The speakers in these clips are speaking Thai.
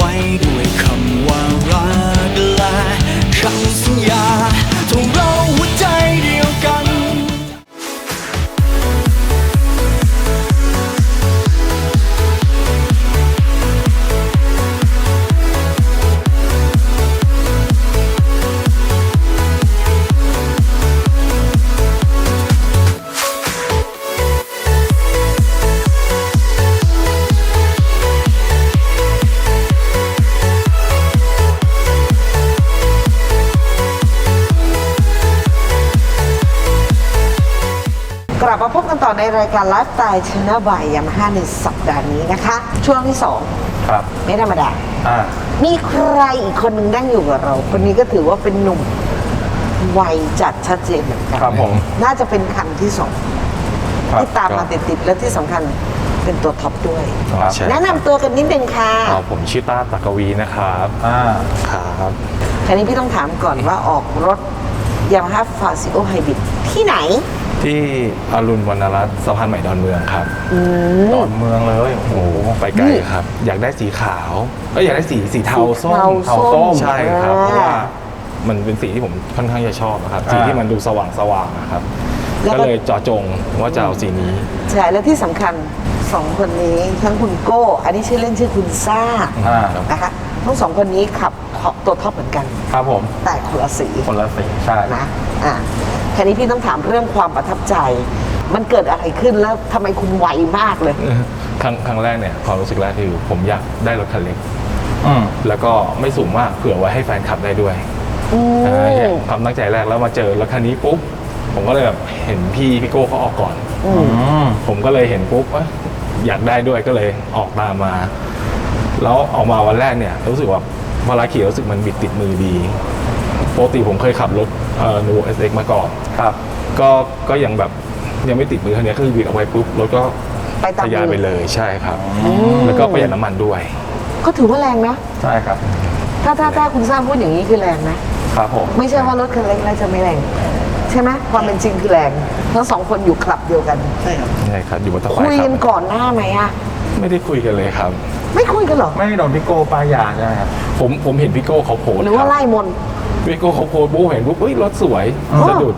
ไว้ด้วยคำว่ารัก อในรายการไลฟ์สไตล์ชนะบายยามาฮ่าในสัปดาห์นี้นะคะ ช่วงที่สองครับไม่ธรรมดา อ่ามีใครอีกคนหนึ่งนั่งอยู่กับเรา คนนี้ก็ถือว่าเป็นหนุ่มวัยจัดชัดเจนเหมือนกัน ครับผม น่าจะเป็นคันที่สองครับ ที่ตามมาติดๆและที่สำคัญเป็นตัวท็อปด้วย ครับ ใช่ แนะนำตัวกันนิดนึงค่ะครับผมชื่อต้าตักกวีนะครับอ่าครับคันนี้พี่ต้องถามก่อนว่าออกรถยามาฮ่าฟาซิโอไฮบริดที่ไหน ที่อรุณวรรณรัตน์สะพานใหม่ดอนเมืองครับดอนเมืองเลยโอ้โหไปไกลครับ อยากได้สีขาวเอ้ยอยากได้สีสีเทาส้มเทาส้มใช่ครับอ่าเพราะว่ามันเป็นสีที่ผมค่อนข้างจะชอบนะครับสีที่มันดูสว่างสว่างๆนะครับ แล้วก็ ก็เลยเจาะจงว่าจะเอาสีนี้ ใช่และที่สำคัญสองคนนี้ทั้งคุณโก้ อันนี้ชื่อเล่นชื่อคุณซ่าอ่านะคะทั้งสองคนนี้ขับท็อปตัวท็อปเหมือนกัน ครับผมแต่คนละสีคนละสีใช่ นะอ่ะแค่นี้พี่ต้องถามเรื่องความประทับใจ มันเกิดอะไรขึ้นแล้วทำไมคุณไวมากเลย ครั้งครั้งแรกเนี่ยความรู้สึกแรกคือผมอยากได้รถคันเล็ก อืม แล้วก็ไม่สูงมากเผื่อไว้ให้แฟนขับได้ด้วยอือ่ามอย่างความตั้งใจแรกแล้วมาเจอรถคันนี้ปุ๊บผมก็เลยแบบเห็นพี่พี่โก้เขาออกก่อน อืม อืม ผมก็เลยเห็นปุ๊บเอ้ยอยากได้ด้วยก็เลยออกตามมา แล้วออกมาวันแรกเนี่ย รู้สึกว่าเวลาขี่รู้สึกมันบิดติดมือดี ปกติผมเคยขับรถเอ่อนูเอสเอ็กมาก่อน ครับ ก็ก็ยังแบบยังไม่ติดมือคันนี้คือบิดเอาไว้ปุ๊บรถก็ไปตามทะยานมือไปเลยใช่ครับ แล้วก็ประหยัดน้ำมันด้วย ก็ถือว่าแรงนะ ใช่ครับ ถ้าถ้าถ้าคุณซ่าพูดอย่างนี้คือแรงนะ ครับผม ไม่ใช่ว่ารถคันเล็กแล้วจะไม่แรง ใช่ไหมความเป็นจริงคือแรง ทั้งสองคนอยู่คลับเดียวกัน ใช่ครับ อยู่บนตะไคคุร้ยครักันบก่อนหน้าไหมอะไม่ได้คุยกันเลยครับ ไม่คุยกันเหรอ ไม่โดนพี่โก้ป้ายยาใช่ไหมครับ ผมผมเห็นพี่โก้เขาโพสต์หรือว่าคบไล่มนต์ พี่โก้เขาโพสต์ปุ๊บเห็นปุ๊บเฮ้ยรถสวยอ๋อ สะดุด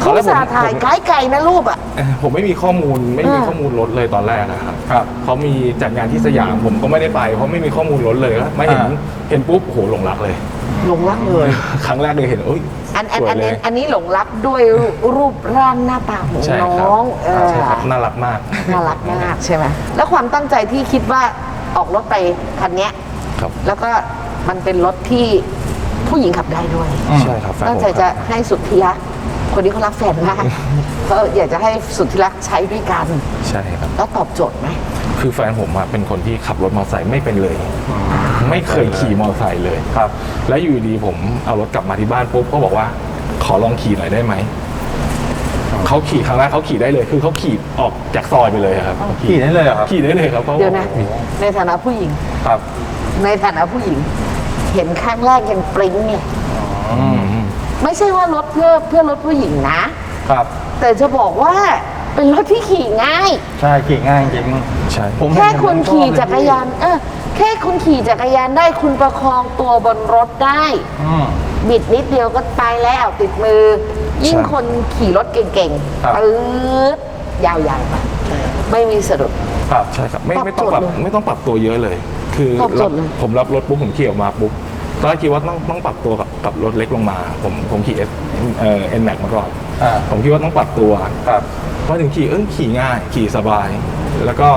เขาตอนแรกผมสาถ่ายผมไกลๆนะรูปอะเอ่อผมไม่มีข้อมูลไม่มีอ่า ข้อมูลรถเลยตอนแรกนะครับครับ เขามีจัดงานที่สยามผมก็ไม่ได้ไป เพราะไม่มีข้อมูลรถเลยไม่เห็นอ่า เห็นปุ๊บโอ้โหหลงรักเลย หลงรักเลย ครั้งแรกเลยเห็นโอ้ยอันอันสวยอันเลนี้ยอันนี้หลงรักด้วยรูปรูปร่างหน้าตาของใช่น้ครับองเออใช่ครับน่ารักมากน่ารักมากใช่ไหมแล้วความตั้งใจที่คิดว่าออกรถไปคันเนี้ย ครับ แล้วก็มันเป็นรถที่ ผู้หญิงขับได้ด้วยอืม ใช่ครับแฟนตั้งผมใจคจะรับให้สุดที่รักคนนี้เขารักแฟนมากก็อยากจะให้สุดที่รักใช้ด้วยกัน ใช่ครับ แล้วตอบโจทย์ไหม คือแฟนผมอะเป็นคนที่ขับรถมอเตอร์ไซค์ไม่เป็นเลย ไม่เคยขี่มอเตอร์ไซค์เลยครับ แล้วอยู่ดีผมเอารถกลับมาที่บ้านปุ๊บเขาบอกว่า ขอลองขี่หน่อยได้ไหมเขาขี่ครั้งแรกเขาขี่ได้เลย คือเขาขี่ออกจากซอยไปเลยครับขี่ได้เลยเหรอครับขี่ได้เลยครับเขาเดี๋ยวนะ ในฐานะผู้หญิง ครับ ในฐานะผู้หญิง เห็นครั้งแรกยังปริ้งเนี่ยอืมไม่ใช่ว่ารถเพื่อเพื่อรถผู้หญิงนะ ครับ แต่จะบอกว่าเป็นรถที่ขี่ง่าย ใช่ขี่ง่ายจริงใช่ ผมแค่เห็นคุณผมชอบขี่เลยจักรยานเออแค่คุณขี่จักรยานได้คุณประคองตัวบนรถได้ อืม บิดนิดเดียวก็ไปแล้วติดมือ ยิ่งคนขี่รถเก่งครับ ๆปื๊ดยาวๆไปไม่มีสะดุด ครับ ใช่ครับไม่ตอบไม่ต้องปรับโจทย์เลยไม่ต้องปรับตัวเยอะเลย คือตอบโจทย์เลย ผมรับรถปุ๊บผมขี่ออกมาปุ๊บตอนแรกคิดว่าต้องต้องปรับตัวกับกับรถเล็กลงมา ผมผมขี่เอสเอ่อ็นแม็กมาก่อนอ่า ผมคิดว่าต้องปรับตัว ครับพอถึงขี่เออขี่ง่าย ขี่สบาย แล้วก็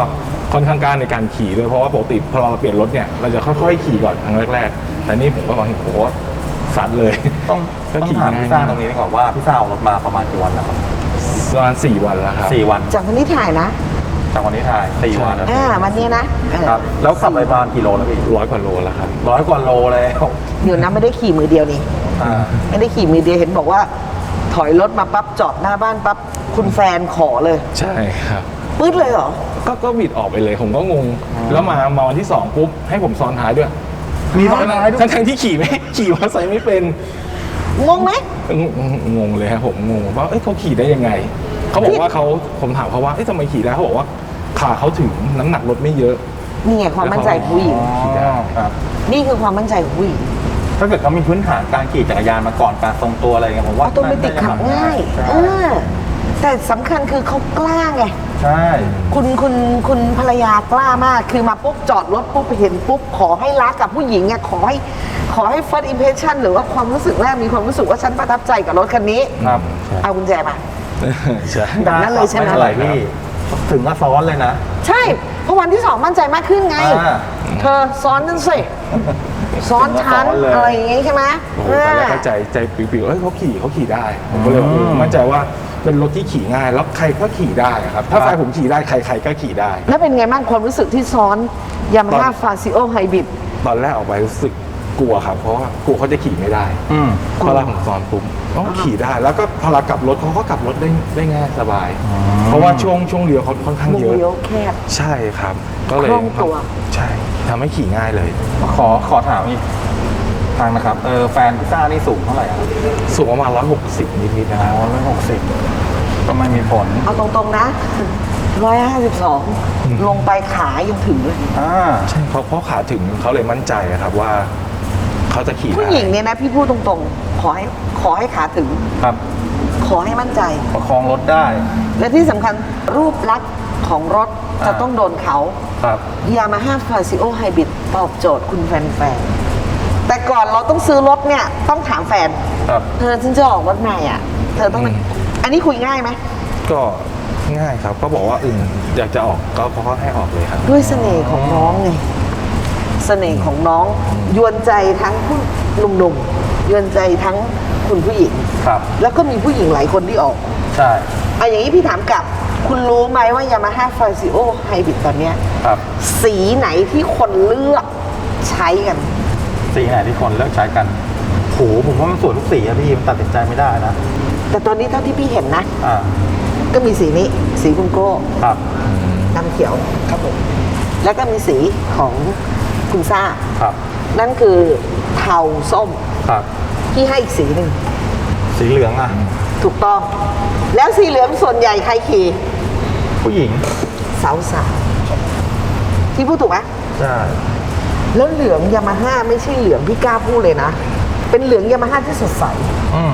ค่อนข้างกล้ารในการขี่ด้วยเพราะว่าปกติพอเราเปลี่ยนรถเนี่ยเราจะค่อยๆขี่ก่อนครั้งแรกๆแต่นี่ผมก็มองเห็นโอ้โหสัดเลย ต้องก็ต้องขี่ถามง่าย พี่ซ่าตรงนี้ดีกว่าว่าพี่ซ่าเอารถมาประมาณกี่วันแล้วครับประมาณสี่วันแล้วครับสี่วันจากวันนี้ถ่ายนะ จากวันนี้ถ่ายสี่วันแล้วอ่าวันนี้นะเออครับ แล้วขับไปประมาณกี่โลแล้วพี่ร้อยกว่าโลแล้วครับ ร้อยกว่าโลแล้วเดี๋ยวนะไม่ได้ขี่มือเดียวนี่อ่าไม่ได้ขี่มือเดียวเห็นบอกว่า ถอยรถมาปั๊บจอดหน้าบ้านปั๊บคุณแฟนขอเลยใช่ครับ ปื๊ดเลยเหรอ ก็ก็บิดออกไปเลยผมก็งง แล้วมามาวันที่สองปุ๊บให้ผมซ้อนท้ายด้วยมีซ้อนท้ายด้วย ทั้งทั้งๆที่ขี่ไม่ขี่มอเตอร์ไซค์ไม่เป็นงงไหมงงงงเลยครับผมงงว่าเอ้ยเขาขี่ได้ยังไง เขาบอกว่าเขาผมถามเขาว่าเอ้ยทำไมขี่ได้เขาบอกว่า ขาเขาถึงน้ำหนักรถไม่เยอะนี่ไงความมั่นใจของผู้หญิงอ๋อครับ นี่คือความมั่นใจของผู้หญิง ถ้าเกิดเขามีพื้นฐานการขี่จักรยานมาก่อนการทรงตัวอะไรเงี้ยผมอว่าอโตเมติกขับง่ายใช่เออแต่สำคัญคือเขากล้าไง ใช่ คุณคุณคุณภรรยากล้ามาก คือมาปุ๊บจอดรถปุ๊บเห็นปุ๊บ ขอให้รักกับผู้หญิงอะขอให้ขอให้ first impression หรือว่าความรู้สึกแรกมีความรู้สึกว่าฉันประทับใจกับรถคันนี้ ครับ เอากุญแจมา ใช่แบบนั้นเลยใช่ไหมไม่เท่าไหร่พี่ถึงว่าซ้อนเลยนะ ใช่เพราะวันที่สองมั่นใจมากขึ้นไง อ่าเธอซ้อนฉันสิซ้อนฉันซ้อนเลย อะไรอย่างงี้ใช่ไหมโอ้โหตอนแรกก็ใจใจปิวๆเอ้ยเขาขี่เขาขี่ได้ ผมก็เลยว่าเออมั่นใจว่าเป็นรถที่ขี่ง่าย แล้วใครก็ขี่ได้อะครับ ถ้าแฟนผมขี่ได้ใครใครก็ขี่ได้ แล้วเป็นไงบ้างความรู้สึกที่ซ้อนยามาฮ่าตอน ฟาซิโอไฮบริด ตอนแรกออกไปรู้สึก กลัวครับ เพราะว่ากลัวเขาจะขี่ไม่ได้อืมพอเราผมซ้อนปุ๊บอ๋อขี่ได้ แล้วก็พอเรากลับรถเขาก็กลับรถได้ได้ง่ายสบาย เพราะว่าช่วงช่วงเลี้ยวเขาค่อนข้างมุมเยอะ เลี้ยวแคบ ใช่ครับ ก็เลยคล่องตัว ใช่ทำให้ขี่ง่ายเลย ขอขอถามอีกทางนะครับ เออแฟนพิซซ่านี่สูงเท่าไหร่อะสูงประมาณ160นิดๆนะคอ๋รับอร้อยหกสิบก็ไม่มีผลเอาตรงๆนะ 152 ลงไปขายังถึงเลย อ่า ใช่เพราะเพราะขาถึงเขาเลยมั่นใจอะครับว่า เขาจะขี่ได้ผู้หญิงเนี่ยนะพี่พูดตรงๆ ขอให้ขอให้ขาถึง ครับขอให้มั่นใจ ประคองรถได้ และที่สำคัญรูปลักษณ์ของรถจะต้องโดนเขาครับ ยามาฮ่าฟาซิโอไฮบริดตอบโจทย์คุณแฟนๆ แต่ก่อนเราต้องซื้อรถเนี่ย ต้องถามแฟน ครับ เธอฉันจะออกรถใหม่อะ เธอต้องอันนี้คุยง่ายไหม ก็ง่ายครับ ก็บอกว่าอืมอยากจะออกก็เพราะเขาให้ออกเลยครับ ด้วยเสน่ห์ของน้องไง เสน่ห์ของน้อง ยวนใจทั้งผู้หนุ่มๆยวนใจทั้งคุณผู้หญิง ครับ แล้วก็มีผู้หญิงหลายคนที่ออกใช่เอาอย่างนี้พี่ถามกลับ คุณรู้ไหมว่ายามาฮ่าฟาซิโอไฮบริดตอนเนี้ยครับ สีไหนที่คนเลือกใช้กัน สีไหนที่คนเลือกใช้กันโหผมว่ามันสวยทุกสีอะพี่มันตัดสินใจไม่ได้นะแต่ตอนนี้เท่าที่พี่เห็นนะ อ่าก็มีสีนี้ สีคุณโก้ครับ น้ำเขียวครับผมแล้วก็มีสีของ คุณซ่า ครับนั่นคือเทาส้มครับ ที่ให้อีกสีหนึ่ง สีเหลืองอะ ถูกต้อง แล้วสีเหลืองส่วนใหญ่ใครขี่ผู้หญิงสาวสาวที่พูดถูกไหม ใช่แล้วเหลืองยามาฮ่าไม่ใช่เหลืองพี่กล้าพูดเลยนะ เป็นเหลืองยามาฮ่าที่สดใส อืม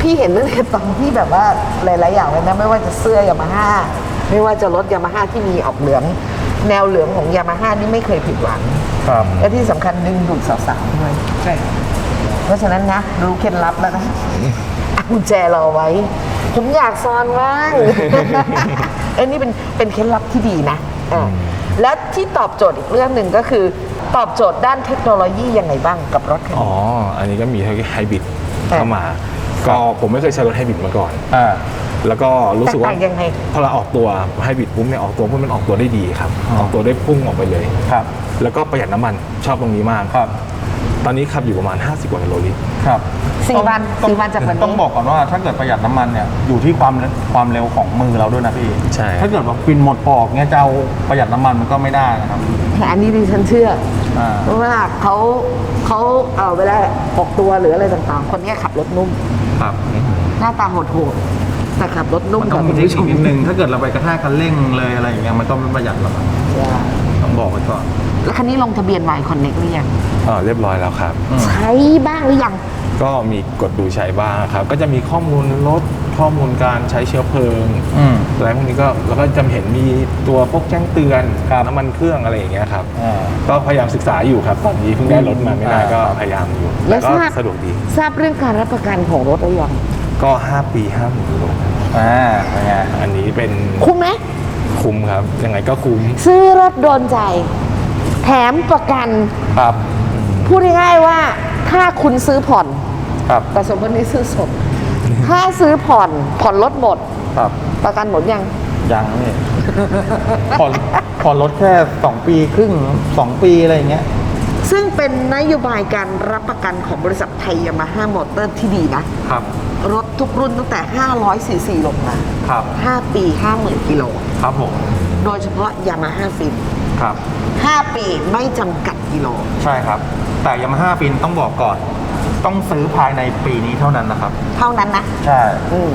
พี่เห็นตั้งแต่ตอนที่แบบว่าหลาย ๆ อย่างเลยนะ ไม่ว่าจะเสื้อยามาฮ่าไม่ว่าจะรถยามาฮ่าที่มีออกเหลือง แนวเหลืองของยามาฮ่านี่ไม่เคยผิดหวัง ครับ และที่สำคัญดึงดูดสาวๆด้วยใช่เพราะฉะนั้นนะ รู้เคล็ดลับแล้วนะเอากุญแจรอไว้ ผมอยากซ้อนว่าง เอ้ยนี่เป็นเป็นเคล็ดลับที่ดีนะอ่าและที่ตอบโจทย์อีกเรื่องหนึ่งก็คือ ตอบโจทย์ด้านเทคโนโลยียังไงบ้างกับรถคันอ๋อ นี้ อันนี้ก็มีไฮบริดเข้ามา ก็ผมไม่เคยใช้รถไฮบริดมาก่อน อ่า แล้วก็รู้สึกว่าแตกต่างยังไง พอเราออกตัวไฮบริดปุ๊บเนี่ยออกตัวปุ๊บมันออกตัวได้ดีครับออกตัวได้พุ่งออกไปเลย ครับ แล้วก็ประหยัดน้ำมันชอบตรงนี้มาก ครับ ตอนนี้ขับอยู่ประมาณ 50 กว่ากิโลลิตร ครับสี่วันต้องสี่วันจากวันนี้ ต้องบอกก่อนว่าถ้าเกิดประหยัดน้ำมันเนี่ยอยู่ที่ความความเร็วของมือเราด้วยนะพี่ ใช่ ถ้าเกิดว่าฟินหมดปอกเนี่ยจะเอาประหยัดน้ำมันมันก็ไม่ได้นะครับแต่อันนี้ดิฉันเชื่อ อ่า เพราะว่าเขาเขาเอาเวลาออกตัวหรืออะไรต่างๆ คนเนี้ยขับรถนุ่ม ครับ หน้าตาโหดๆ แต่ขับรถนุ่มมันต้องมีค่ะเทคุณคผู้ชนิคมนิดนึง ถ้าเกิดเราไปกระแทกคันเร่งเลยอะไรอย่างเงี้ยมันก็ไม่ประหยัดหรอกครับต้องบอกไว้ก่อนแล้วคันนี้ลงทะเบียนไวคอนเน็กหรือยังอ่าเรียบร้อยแล้วครับ ใช้บ้างหรือยัง ก็มีกดดูใช้บ้างครับ ก็จะมีข้อมูลรถข้อมูลการใช้เชื้อเพลิงอืม อะไรพวกนี้ก็แล้วก็จะเห็นมีตัวพวกแจ้งเตือนครับ น้ำมันเครื่องอะไรอย่างเงี้ยครับ อ่า ก็พยายามศึกษาอยู่ครับ ตอนนี้เพิ่งได้รถมาไม่นานอ่า ก็พยายามอยู่แล้แต่วก็ทราบ สะดวกดี ทราบเรื่องการรับประกันของรถหรือยังก็ 5 ปี5หมื่นโล อ่าเป็นไงอันนี้เป็นคุ้มไหมคุ้มครับยังไงก็คุ้มซื้อรถโดนใจ แถมประกัน ครับพูดง่ายๆว่าถ้าคุณซื้อผ่อน ครับแต่สมมตินี้ซื้อสด ถ้าซื้อผ่อนผ่อนรถหมด ครับประกันหมดยัง ยังนี่ผ่อนผ่อนรถแค่สองปีครึ่งสองปีอะไรอย่างเงี้ย ซึ่งเป็นนโยบายการรับประกันของบริษัทไทยยามาฮ่ามอเตอร์ที่ดีนะ ครับ รถทุกรุ่นตั้งแต่ 500ซีซีลงมาครับ5ปี 50,000กิโล ครับผมโดยเฉพาะยามาฮ่าฟินครับ 5 ปีไม่จำกัดกิโล ใช่ครับ แต่ยามาฮ่าฟินต้องบอกก่อน ต้องซื้อภายในปีนี้เท่านั้นนะครับ เท่านั้นนะ ใช่อืม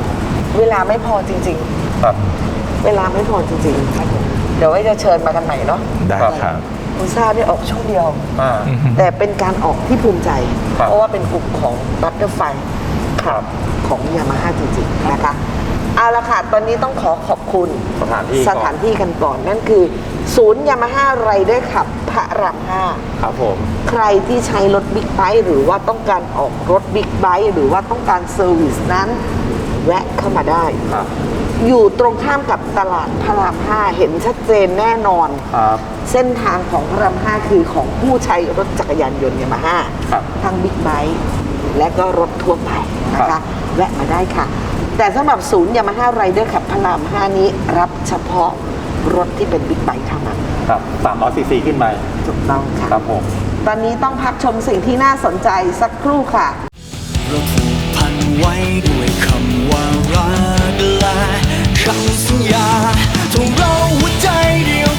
เวลาไม่พอจริง ครับ ๆ เวลาไม่พอจริงๆครับผมเดี๋ยวไว้จะเชิญมากันใหม่เนาะได้ครับคุณทราบได้ออกช่วงเดียว อ่า แต่เป็นการออกที่ภูมิใจ ครับ เพราะว่าเป็นกลุ่มของบัตเตอร์ไฟ ครับ ของยามาฮ่าจริงๆนะคะเอาละค่ะ ตอนนี้ต้องขอขอบคุณสถานที่สก่อนถานที่กันก่อน นั่นคือ ศูนย์ยามาฮ่าไรเดอร์ขับพระรามห้าครับผมใครที่ใช้รถบิ๊กไบค์หรือว่าต้องการออกรถบิ๊กไบค์หรือว่าต้องการเซอร์วิสนั้น แวะเข้ามาได้ครับอยู่ตรงข้ามกับตลาดพระรามห้าเห็นชัดเจนแน่นอนครับเส้นทางของพระรามห้าคือของผู้ใช้รถจักรยานยนต์ยามาฮ่าครับทั้งบิ๊กไบค์ และก็รถทั่วไปนะครัคะบ แวะมาได้ค่ะ แต่สำหรับศูนย์ยามาฮ่าไรเดอร์ขับพระรามห้านี้รับเฉพาะรถที่เป็นบิ๊กไบค์เท่านั้นครับ300ซีซีขึ้นไปถูกต้องค่ะ ครับผม ตอนนี้ต้องพักชมสิ่งที่น่าสนใจสักครู่ค่ะ เราผูกพันไว้ด้วยคำว่ารักและคำสัญญาทงเราหัวใจเดียว